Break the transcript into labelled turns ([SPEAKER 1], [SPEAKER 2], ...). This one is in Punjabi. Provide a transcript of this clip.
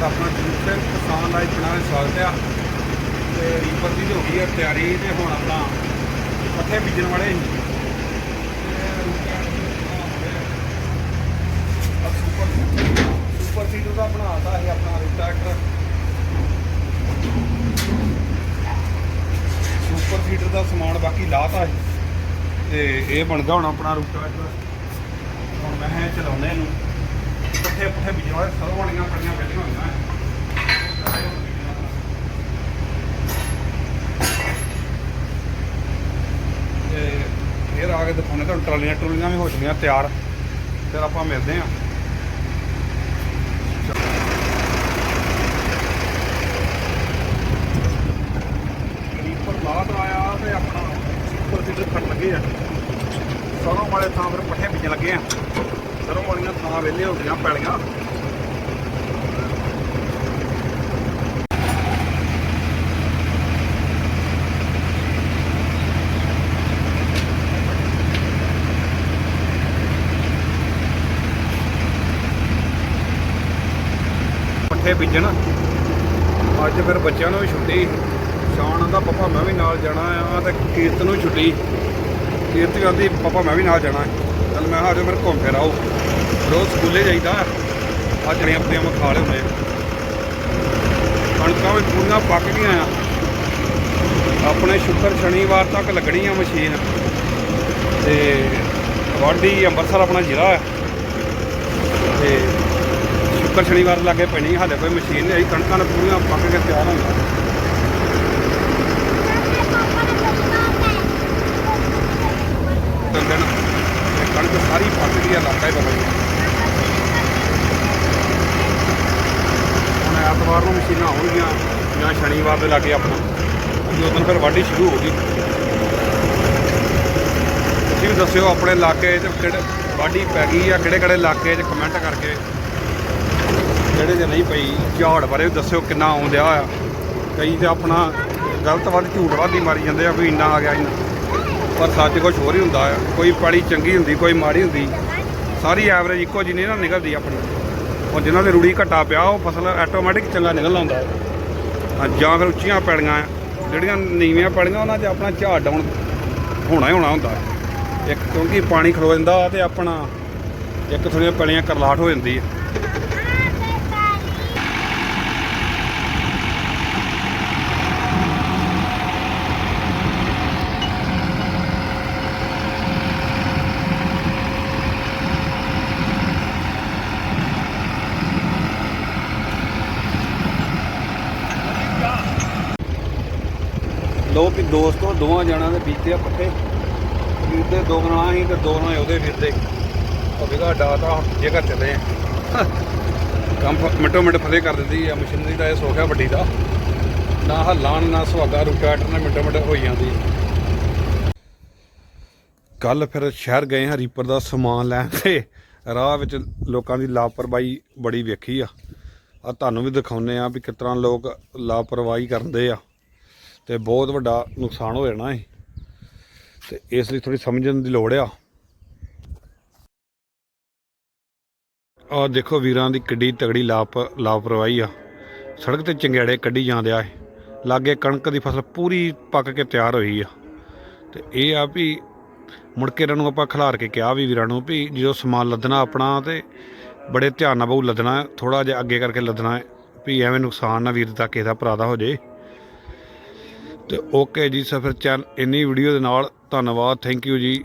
[SPEAKER 1] ਸਵਾਗਤ ਆ। ਤੇ ਰੀਪਰ ਦੀ ਤੇ ਹੋ ਗਈ ਆ ਤਿਆਰੀ ਤੇ ਹੁਣ ਆਪਣਾ ਪੱਠੇ ਬੀਜਣ ਵਾਲੇ ਸੁਪਰ ਸੁਪਰ ਸੀਡਰ ਦਾ ਬਣਾਤਾ ਸੀ ਆਪਣਾ ਟਰੈਕਟਰ। ਸੁਪਰ ਸੀਡਰ ਦਾ ਸਮਾਨ ਬਾਕੀ ਲਾਤਾ ਸੀ। ਤੇ ਇਹ ਬਣਦਾ ਹੁਣ ਆਪਣਾ ਰੂਟਾਵੇਟਰ ਹੁਣ ਮੈਂ ਹੈ ਚਲਾਉਣੇ ਇਹਨੂੰ। ਪੱਠੇ ਪੱਠੇ ਬੀਜਣ ਵਾਲੇ ਸਰੋਂ ਵਾਲੀਆਂ ਪੜੀਆਂ ਬੈਠੀਆਂ ਹੋਈਆਂ ਹੈ ਆ ਕੇ ਦਿਖਾਉਣੇ ਤੁਹਾਨੂੰ ਟਰਾਲੀਆਂ ਟਰੂਲੀਆਂ ਵੀ ਹੋ ਚੁੱਕੀਆਂ ਤਿਆਰ, ਫਿਰ ਆਪਾਂ ਮਿਲਦੇ ਹਾਂ ਰੀਪਰ ਬਾਅਦ ਆਇਆ ਤੇ ਆਪਣਾ ਸੁਪਰ ਸੀਡਰ ਖੜ ਲੱਗੇ ਆ। ਸਰੋਂ ਵਾਲੇ ਥਾਂ ਫਿਰ ਪੱਠੇ ਬੀਜਣ ਲੱਗੇ ਆ। ਸਰੋਂ ਵਾਲੀਆਂ ਥਾਂ ਵਿਹਲੇ ਹੋ ਗਈਆਂ ਪੈਲੀਆਂ ਪੱਠੇ ਬੀਜਣ। ਅੱਜ ਫਿਰ ਬੱਚਿਆਂ ਨੂੰ ਵੀ ਛੁੱਟੀ। ਸ਼ਾਨ ਆਂਦਾ ਪਾਪਾ ਮੈਂ ਵੀ ਨਾਲ ਜਾਣਾ ਆ ਤੇ ਕੀਰਤ ਨੂੰ ਛੁੱਟੀ। ਕੀਰਤ ਵੀ ਆਂਦੀ ਪਾਪਾ, ਮੈਂ ਵੀ ਨਾਲ ਜਾਣਾ ਹੈ। ਚੱਲ ਮੈਂ ਹਾਰੇ ਮੇਰੇ ਘੁੰਮ ਫਿਰ ਆਓ। ਰੋਜ਼ ਸਕੂਲੇ ਜਾਈਦਾ। ਅੱਜ ਜਿਹੜੀਆਂ ਆਪਣੀਆਂ ਮੈਂ ਖਾ ਲਿਆਉਂਦੇ ਕਣਕਾਂ ਵੀ ਪੂਰੀਆਂ ਪੱਕ ਗਈਆਂ ਆ। ਆਪਣੇ ਸ਼ੁੱਕਰ ਸ਼ਨੀਵਾਰ ਤੱਕ ਲੱਗਣੀ ਆ ਮਸ਼ੀਨ। ਤੇ ਵਾਢੀ ਅੰਮ੍ਰਿਤਸਰ ਆਪਣਾ ਜ਼ਿਲ੍ਹਾ ਹੈ ਤੇ ਸ਼ੁੱਕਰ ਸ਼ਨੀਵਾਰ ਲਾਗੇ ਪੈਣੀ ਹਾਲੇ ਕੋਈ ਮਸ਼ੀਨ ਨਹੀਂ ਆਈ। ਕਣਕਾਂ ਨੇ ਪੂਰੀਆਂ ਪੱਕ ਕੇ ਤਿਆਰ ਹੋਈਆਂ ਤਿੰਨ ਦਿਨ ਤੇ ਕਣਕ ਸਾਰੀ ਪੱਕ ਗਈ ਆ ਇਲਾਕਾ ਹੀ ਬਦਲ ਗਿਆ ਹੁਣ ਐਤਵਾਰ ਨੂੰ ਮਸ਼ੀਨਾਂ ਆਉਣਗੀਆਂ ਜਾਂ ਸ਼ਨੀਵਾਰ ਦੇ ਲਾਗੇ ਆਪਣਾ। ਉਦੋਂ ਦਿਨ ਫਿਰ ਵਾਢੀ ਸ਼ੁਰੂ ਹੋ ਗਈ। ਤੁਸੀਂ ਵੀ ਦੱਸਿਓ ਆਪਣੇ ਇਲਾਕੇ 'ਚ ਕਿਹੜੇ ਵਾਢੀ ਪੈ ਗਈ ਆ ਕਿਹੜੇ ਕਿਹੜੇ ਇਲਾਕੇ 'ਚ ਕਮੈਂਟ ਕਰਕੇ। ਜਿਹੜੇ ਜੇ ਨਹੀਂ ਪਈ, ਝਾੜ ਬਾਰੇ ਵੀ ਦੱਸਿਓ ਕਿੰਨਾ ਆਉਂਦਿਆ ਆ ਕਈ ਤੇ ਆਪਣਾ ਗਲਤ ਵੱਧ ਝੂਠ ਵੱਧ ਹੀ ਮਾਰੀ ਜਾਂਦੇ ਆ ਵੀ ਇੰਨਾ ਆ ਗਿਆ, ਇੰਨਾ। ਪਰ ਸੱਚ ਕੁਝ ਹੋਰ ਹੀ ਹੁੰਦਾ ਆ। ਕੋਈ ਪਾਲੀ ਚੰਗੀ ਹੁੰਦੀ, ਕੋਈ ਮਾੜੀ ਹੁੰਦੀ। ਸਾਰੀ ਐਵਰੇਜ ਇੱਕੋ ਜਿਹੀ ਨਹੀਂ ਨਾ ਨਿਕਲਦੀ ਆਪਣੀ। ਔਰ ਜਿਨ੍ਹਾਂ ਦੇ ਰੂੜੀ ਘਟਾ ਪਿਆ, ਉਹ ਫਸਲ ਆਟੋਮੈਟਿਕ ਚੰਗਾ ਨਿਕਲ ਆਉਂਦਾ ਹੈ। ਜਾਂ ਫਿਰ ਉੱਚੀਆਂ ਪੈਲੀਆਂ ਜਿਹੜੀਆਂ ਨੀਵੀਆਂ ਪੈੜੀਆਂ, ਉਹਨਾਂ 'ਚ ਆਪਣਾ ਝਾੜ ਡਾਉਣ ਹੋਣਾ ਹੀ ਹੋਣਾ ਹੁੰਦਾ। ਇੱਕ ਕਿਉਂਕਿ ਪਾਣੀ ਖਲੋ ਜਾਂਦਾ ਤੇ ਆਪਣਾ ਇੱਕ ਥੋੜ੍ਹੀਆਂ ਪੈਲੀਆਂ ਕਰਲਾਟ ਹੋ ਜਾਂਦੀ ਹੈ। ਲੋ ਵੀ ਦੋਸਤੋ, ਦੋਵਾਂ ਜਣਾਂ ਦੇ ਬੀਤੇ ਆ ਪੱਠੇ। ਵੀਰ ਦੇ ਦੋ ਗਣਾ ਸੀ ਤੇ ਦੋ ਗਣਾ ਉਹਦੇ ਵੀਰ ਦੇ ਉਹ ਵਿਗਾ ਡਾਤਾ ਜੇਕਰ ਚੱਲੇ ਆ। ਕੰਮ ਫ- ਮਿੰਟੋ ਮਿੰਟ ਫਲੇ ਕਰ ਦਿੰਦੀ ਆ। ਮਸ਼ੀਨਰੀ ਦਾ ਇਹ ਸੋਖਿਆ ਵੱਡੀ ਦਾ। ਨਾ ਹੱਲਾਣ, ਨਾ ਸੁਹਾਗਾ ਰੂਟਾਟਰ ਨੇ ਮਿੰਟੋ ਮਿੰਟ ਹੋਈ ਜਾਂਦੀ ਕੱਲ ਫਿਰ ਸ਼ਹਿਰ ਗਏ ਹਾਂ ਰੀਪਰ ਦਾ ਸਮਾਨ ਲੈਣ ਤੇ। ਰਾਹ ਵਿੱਚ ਲੋਕਾਂ ਦੀ ਲਾਪਰਵਾਹੀ ਬੜੀ ਵੇਖੀ ਆ। ਆ ਤੁਹਾਨੂੰ ਵੀ ਦਿਖਾਉਨੇ ਆ ਵੀ ਕਿਸ ਤਰ੍ਹਾਂ ਲੋਕ ਲਾਪਰਵਾਹੀ ਕਰਦੇ ਆ। ਤੇ ਬਹੁਤ ਵੱਡਾ ਨੁਕਸਾਨ ਹੋ ਜਾਣਾ ਹੈ ਤੇ ਇਸ ਲਈ ਥੋੜੀ ਸਮਝਣ ਦੀ ਲੋੜ ਆ। ਆ ਦੇਖੋ ਵੀਰਾਂ ਦੀ ਕਿੱਡੀ ਤਗੜੀ ਲਾਪ, ਲਾਪਰਵਾਹੀ ਆ। ਸੜਕ ਤੇ ਚੰਗਿਆੜੇ ਕੱਢੀ ਜਾਂਦੇ ਆ ਲਾਗੇ ਕਣਕ ਦੀ ਫਸਲ ਪੂਰੀ ਪੱਕ ਕੇ ਤਿਆਰ ਹੋਈ ਆ। ਤੇ ਇਹ ਆ ਵੀ ਮੁੜ ਕੇ ਇਹਨਾਂ ਨੂੰ ਆਪਾਂ ਖਿਲਾਰ ਕੇ ਕਿਹਾ ਵੀ ਵੀਰਾਂ ਨੂੰ ਵੀ ਜਦੋਂ ਸਮਾਨ ਲੱਦਣਾ ਆਪਣਾ ਤੇ ਬੜੇ ਧਿਆਨ ਨਾਲ ਬਹੁ ਲੱਦਣਾ ਥੋੜਾ ਜਿਹਾ ਅੱਗੇ ਕਰਕੇ ਲੱਦਣਾ, ਵੀ ਐਵੇਂ ਨੁਕਸਾਨ ਨਾ ਵੀਰ ਦਾ ਕਿਸੇ ਦਾ ਭਰਾ ਦਾ ਹੋ ਜੇ। ਤੇ ਓਕੇ ਜੀ ਸਫਰ ਚੈਨ ਇੰਨੀ ਵੀਡੀਓ ਦੇ ਨਾਲ ਧੰਨਵਾਦ ਥੈਂਕ ਯੂ ਜੀ।